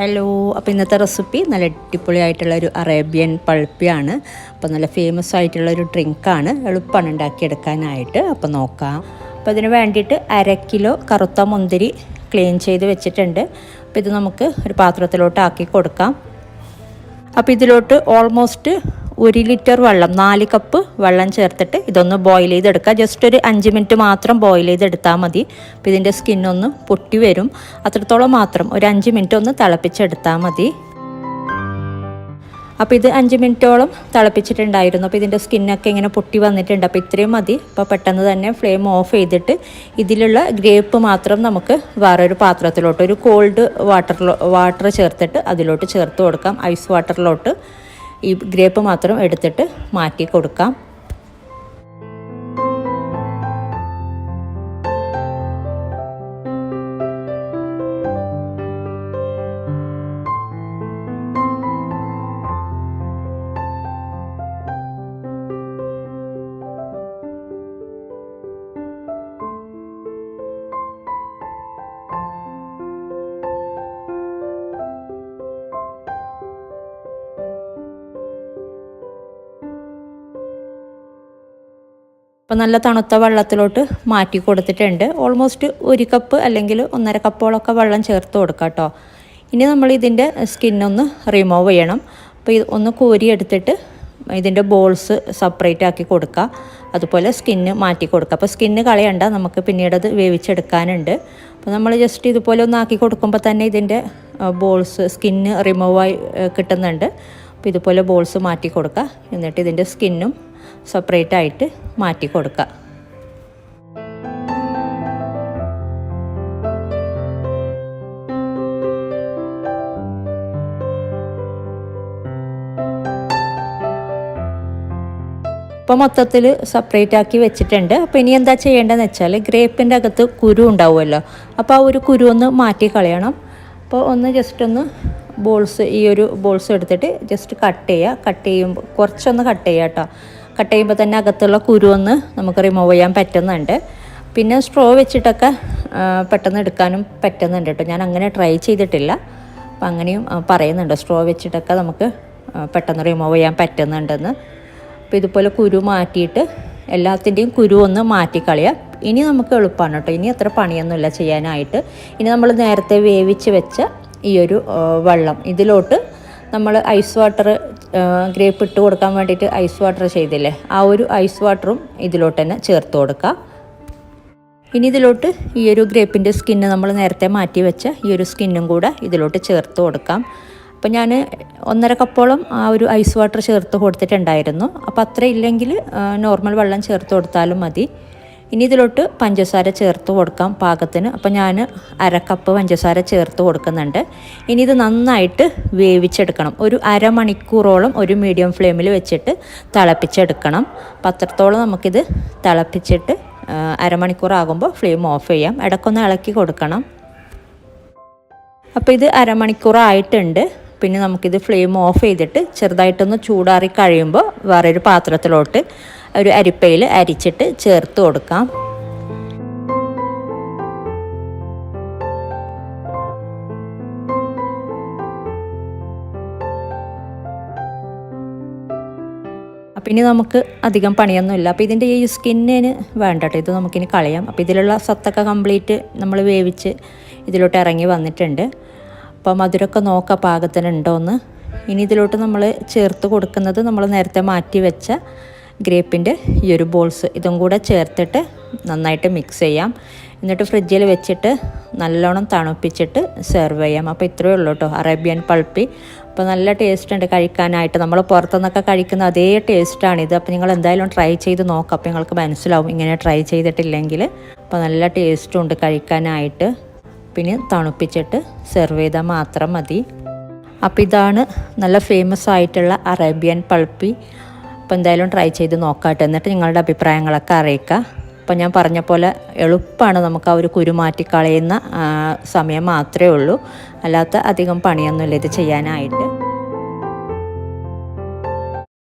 Hello അപ്പോൾ ഇന്നത്തെ recipe നല്ല അടിപൊളിയായിട്ടുള്ള ഒരു അറേബ്യൻ പൾപ്പിയാണ്. അപ്പോൾ നല്ല ഫേമസ് ആയിട്ടുള്ള ഒരു ഡ്രിങ്കാണ് എളുപ്പമാണ് ഉണ്ടാക്കിയെടുക്കാനായിട്ട്. അപ്പോൾ നോക്കാം. അപ്പോൾ ഇതിന് വേണ്ടിയിട്ട് അര കിലോ കറുത്ത മുന്തിരി ക്ലീൻ ചെയ്ത് വെച്ചിട്ടുണ്ട്. അപ്പോൾ ഇത് നമുക്ക് ഒരു പാത്രത്തിലോട്ട് ആക്കി കൊടുക്കാം. അപ്പോൾ ഇതിലോട്ട് ഓൾമോസ്റ്റ് ഒരു ലിറ്റർ വെള്ളം നാല് കപ്പ് വെള്ളം ചേർത്തിട്ട് ഇതൊന്ന് ബോയിൽ ചെയ്തെടുക്കുക. ജസ്റ്റ് ഒരു അഞ്ച് മിനിറ്റ് മാത്രം ബോയിൽ ചെയ്തെടുത്താൽ മതി. അപ്പോൾ ഇതിന്റെ സ്കിന്നൊന്ന് പൊട്ടി വരും. അത്രത്തോളം മാത്രം ഒരു അഞ്ച് മിനിറ്റ് ഒന്ന് തിളപ്പിച്ചെടുത്താൽ മതി. അപ്പോൾ ഇത് അഞ്ച് മിനിറ്റോളം തിളപ്പിച്ചിട്ടുണ്ടായിരുന്നു. അപ്പോൾ ഇതിന്റെ സ്കിന്നൊക്കെ ഇങ്ങനെ പൊട്ടി വന്നിട്ടുണ്ട്. അപ്പോൾ ഇത്രയും മതി. അപ്പോൾ പെട്ടെന്ന് തന്നെ ഫ്ലെയിം ഓഫ് ചെയ്തിട്ട് ഇതിലുള്ള ഗ്രേപ്പ് മാത്രം നമുക്ക് വേറൊരു പാത്രത്തിലോട്ട് ഒരു കോൾഡ് വാട്ടറിലോ വാട്ടർ ചേർത്തിട്ട് അതിലോട്ട് ചേർത്ത് കൊടുക്കാം. ഐസ് വാട്ടറിലോട്ട് ഈ ഗ്രേപ്പ് മാത്രം എടുത്തിട്ട് മാറ്റി കൊടുക്കാം. അപ്പോൾ നല്ല തണുത്ത വെള്ളത്തിലോട്ട് മാറ്റി കൊടുത്തിട്ടുണ്ട്. ഓൾമോസ്റ്റ് ഒരു കപ്പ് അല്ലെങ്കിൽ ഒന്നര കപ്പോളൊക്കെ വെള്ളം ചേർത്ത് കൊടുക്കുക കേട്ടോ. ഇനി നമ്മൾ ഇതിന്റെ സ്കിന്നൊന്ന് റിമൂവ് ചെയ്യണം. അപ്പോൾ ഇത് ഒന്ന് കോരിയെടുത്തിട്ട് ഇതിന്റെ ബോൾസ് സെപ്പറേറ്റ് ആക്കി കൊടുക്കുക അതുപോലെ സ്കിന്ന് മാറ്റി കൊടുക്കുക അപ്പോൾ സ്കിന്ന് കളയണ്ട നമുക്ക് പിന്നീട് അത് വേവിച്ചെടുക്കാനുണ്ട്. അപ്പോൾ നമ്മൾ ജസ്റ്റ് ഇതുപോലെ ഒന്ന് ആക്കി കൊടുക്കുമ്പോൾ തന്നെ ഇതിന്റെ ബോൾസ് സ്കിന്ന് റിമൂവായി കിട്ടുന്നുണ്ട്. അപ്പോൾ ഇതുപോലെ ബോൾസ് മാറ്റി കൊടുക്കുക എന്നിട്ട് ഇതിന്റെ സ്കിന്നും സെപ്പറേറ്റ് ആയിട്ട് മാറ്റി കൊടുക്കുക അപ്പോൾ മൊത്തത്തിൽ സെപ്പറേറ്റ് ആക്കി വെച്ചിട്ടുണ്ട്. അപ്പോൾ ഇനി എന്താ ചെയ്യേണ്ടതെന്ന് വെച്ചാൽ ഗ്രേപ്പിന്റെ അകത്ത് കുരു ഉണ്ടാവുമല്ലോ. അപ്പോൾ ആ ഒരു കുരു ഒന്ന് മാറ്റി കളയണം. അപ്പോൾ ഒന്ന് ജസ്റ്റ് ഒന്ന് ബോൾസ് ഈ ഒരു ബോൾസ് എടുത്തിട്ട് ജസ്റ്റ് കട്ട് ചെയ്യുക കട്ട് ചെയ്യുമ്പോൾ കുറച്ചൊന്ന് കട്ട് ചെയ്യുക കേട്ടോ കട്ട് ചെയ്യുമ്പോൾ തന്നെ അകത്തുള്ള കുരുവൊന്ന് നമുക്ക് റിമൂവ് ചെയ്യാൻ പറ്റുന്നുണ്ട്. പിന്നെ സ്ട്രോ വെച്ചിട്ടൊക്കെ പെട്ടെന്ന് എടുക്കാനും പറ്റുന്നുണ്ട് കേട്ടോ. ഞാൻ അങ്ങനെ ട്രൈ ചെയ്തിട്ടില്ല. അപ്പം അങ്ങനെയും പറയുന്നുണ്ട്. സ്ട്രോ വെച്ചിട്ടൊക്കെ നമുക്ക് പെട്ടെന്ന് റിമൂവ് ചെയ്യാൻ പറ്റുന്നുണ്ടെന്ന്. അപ്പോൾ ഇതുപോലെ കുരു മാറ്റിയിട്ട് എല്ലാത്തിന്റെയും കുരു ഒന്ന് മാറ്റിക്കളയുക ഇനി നമുക്ക് എളുപ്പമാണ് കേട്ടോ. ഇനി അത്ര പണിയൊന്നുമില്ല ചെയ്യാനായിട്ട്. ഇനി നമ്മൾ നേരത്തെ വേവിച്ച് വെച്ച ഈ ഒരു വെള്ളം ഇതിലോട്ട് നമ്മൾ ഐസ് വാട്ടർ ഗ്രേപ്പ് ഇട്ട് കൊടുക്കാൻ വേണ്ടിയിട്ട് ഐസ് വാട്ടർ ചെയ്തില്ലേ? ആ ഒരു ഐസ് വാട്ടറും ഇതിലോട്ട് തന്നെ ചേർത്ത് കൊടുക്കുക ഇനി ഇതിലോട്ട് ഈ ഒരു ഗ്രേപ്പിന്റെ സ്കിന്ന് നമ്മൾ നേരത്തെ മാറ്റി വെച്ച ഈ ഒരു സ്കിന്നും കൂടെ ഇതിലോട്ട് ചേർത്ത് കൊടുക്കാം. അപ്പോൾ ഞാൻ ഒന്നര കപ്പോളം ആ ഒരു ഐസ് വാട്ടർ ചേർത്ത് കൊടുത്തിട്ടുണ്ടായിരുന്നു. അപ്പോൾ അത്ര ഇല്ലെങ്കിൽ നോർമൽ വെള്ളം ചേർത്ത് കൊടുത്താലും മതി. ഇനി ഇതിലോട്ട് പഞ്ചസാര ചേർത്ത് കൊടുക്കാം പാകത്തിന്. അപ്പോൾ ഞാൻ അരക്കപ്പ് പഞ്ചസാര ചേർത്ത് കൊടുക്കുന്നുണ്ട്. ഇനി ഇത് നന്നായിട്ട് വേവിച്ചെടുക്കണം. ഒരു അരമണിക്കൂറോളം ഒരു മീഡിയം ഫ്ലെയിമിൽ വെച്ചിട്ട് തിളപ്പിച്ചെടുക്കണം. പത്രത്തോളം നമുക്കിത് തിളപ്പിച്ചിട്ട് അരമണിക്കൂർ ആകുമ്പോൾ ഫ്ലെയിം ഓഫ് ചെയ്യാം. ഇടയ്ക്കൊന്ന് ഇളക്കി കൊടുക്കണം. അപ്പോൾ ഇത് അരമണിക്കൂറായിട്ടുണ്ട്. പിന്നെ നമുക്കിത് ഫ്ലെയിം ഓഫ് ചെയ്തിട്ട് ചെറുതായിട്ടൊന്ന് ചൂടാറി കഴിയുമ്പോൾ വേറൊരു പാത്രത്തിലോട്ട് ഒരു അരിപ്പയിൽ അരിച്ചിട്ട് ചേർത്ത് കൊടുക്കാം. അപ്പം ഇനി നമുക്ക് അധികം പണിയൊന്നുമില്ല. അപ്പോൾ ഇതിന്റെ ഈ സ്കിന്നിന് വേണ്ട കേട്ടോ ഇത് നമുക്കിനി കളയാം. അപ്പോൾ ഇതിലുള്ള സത്തൊക്കെ കംപ്ലീറ്റ് നമ്മൾ വേവിച്ച് ഇതിലോട്ട് ഇറങ്ങി വന്നിട്ടുണ്ട്. അപ്പോൾ മധുരമൊക്കെ പാകത്തിന് പാകത്തിനുണ്ടോയെന്ന് ഇനി ഇതിലോട്ട് നമ്മൾ ചേർത്ത് കൊടുക്കുന്നത് നമ്മൾ നേരത്തെ മാറ്റി വെച്ച ഗ്രേപ്പിന്റെ ഈ ഒരു ബോൾസ് ഇതും കൂടെ ചേർത്തിട്ട് നന്നായിട്ട് മിക്സ് ചെയ്യാം. എന്നിട്ട് ഫ്രിഡ്ജിൽ വെച്ചിട്ട് നല്ലോണം തണുപ്പിച്ചിട്ട് സെർവ് ചെയ്യാം. അപ്പോൾ ഇത്രയേ ഉള്ളൂ കേട്ടോ അറേബ്യൻ പൾപ്പി. അപ്പോൾ നല്ല ടേസ്റ്റ് ഉണ്ട് കഴിക്കാനായിട്ട്. നമ്മൾ പുറത്തുനിന്നൊക്കെ കഴിക്കുന്ന അതേ ടേസ്റ്റാണ് ഇത്. അപ്പോൾ നിങ്ങൾ എന്തായാലും ട്രൈ ചെയ്ത് നോക്കാം. അപ്പോൾ നിങ്ങൾക്ക് മനസ്സിലാവും ഇങ്ങനെ ട്രൈ ചെയ്തിട്ടില്ലെങ്കിൽ. അപ്പോൾ നല്ല ടേസ്റ്റും ഉണ്ട് കഴിക്കാനായിട്ട്. പിന്നെ തണുപ്പിച്ചിട്ട് സെർവ് ചെയ്താൽ മാത്രം മതി. അപ്പോൾ ഇതാണ് നല്ല ഫേമസ് ആയിട്ടുള്ള അറേബ്യൻ പൾപ്പി. അപ്പോൾ എന്തായാലും ട്രൈ ചെയ്ത് നോക്കാട്ടെ. എന്നിട്ട് നിങ്ങളുടെ അഭിപ്രായങ്ങളൊക്കെ അറിയിക്കുക അപ്പോൾ ഞാൻ പറഞ്ഞ പോലെ എളുപ്പമാണ് നമുക്ക് ആ ഒരു കുരു മാറ്റി കളയുന്ന സമയം മാത്രമേ ഉള്ളൂ. അല്ലാത്ത അധികം പണിയൊന്നുമില്ല ഇത് ചെയ്യാനായിട്ട്.